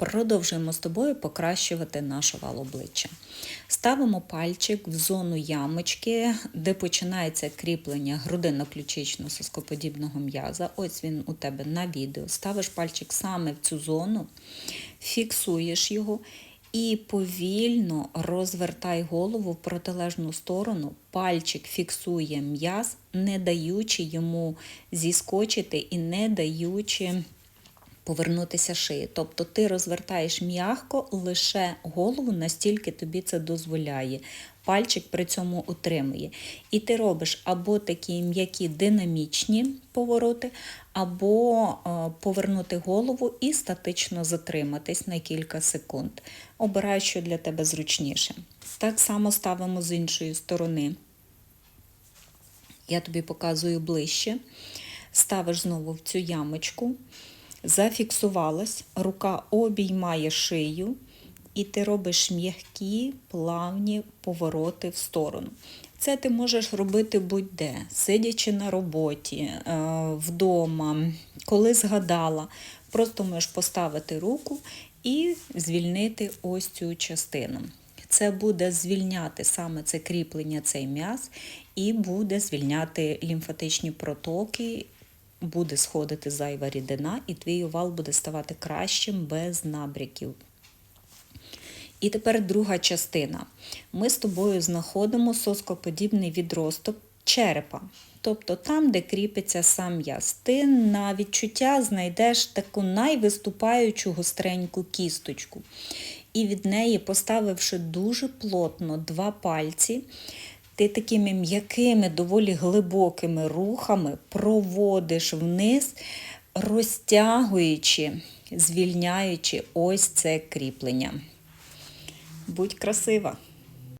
Продовжуємо з тобою покращувати наш овал обличчя. Ставимо пальчик в зону ямочки, де починається кріплення грудино-ключично-соскоподібного м'яза. Ось він у тебе на відео. Ставиш пальчик саме в цю зону, фіксуєш його і повільно розвертай голову в протилежну сторону. Пальчик фіксує м'яз, не даючи йому зіскочити і не даючи повернутися шиї. Тобто ти розвертаєш м'ягко лише голову, настільки тобі це дозволяє. Пальчик при цьому утримує. І ти робиш або такі м'які динамічні повороти, або е, повернути голову і статично затриматись на кілька секунд. Обирай, що для тебе зручніше. Так само ставимо з іншої сторони. Я тобі показую ближче. Ставиш знову в цю ямочку зафіксувалась, рука обіймає шию, і ти робиш м'які, плавні повороти в сторону. Це ти можеш робити будь-де, сидячи на роботі, е, вдома, коли згадала. Просто можеш поставити руку і звільнити ось цю частину. Це буде звільняти саме це кріплення, цей м'яз, і буде звільняти лімфатичні протоки буде сходити зайва рідина, і твій овал буде ставати кращим без набряків. І тепер друга частина. Ми з тобою знаходимо соскоподібний відросток черепа. Тобто там, де кріпиться сам м'яз. Ти на відчуття знайдеш таку найвиступаючу гостреньку кісточку. І від неї, поставивши дуже плотно два пальці, ти такими м'якими, доволі глибокими рухами проводиш вниз, розтягуючи, звільняючи ось це кріплення. Будь красива!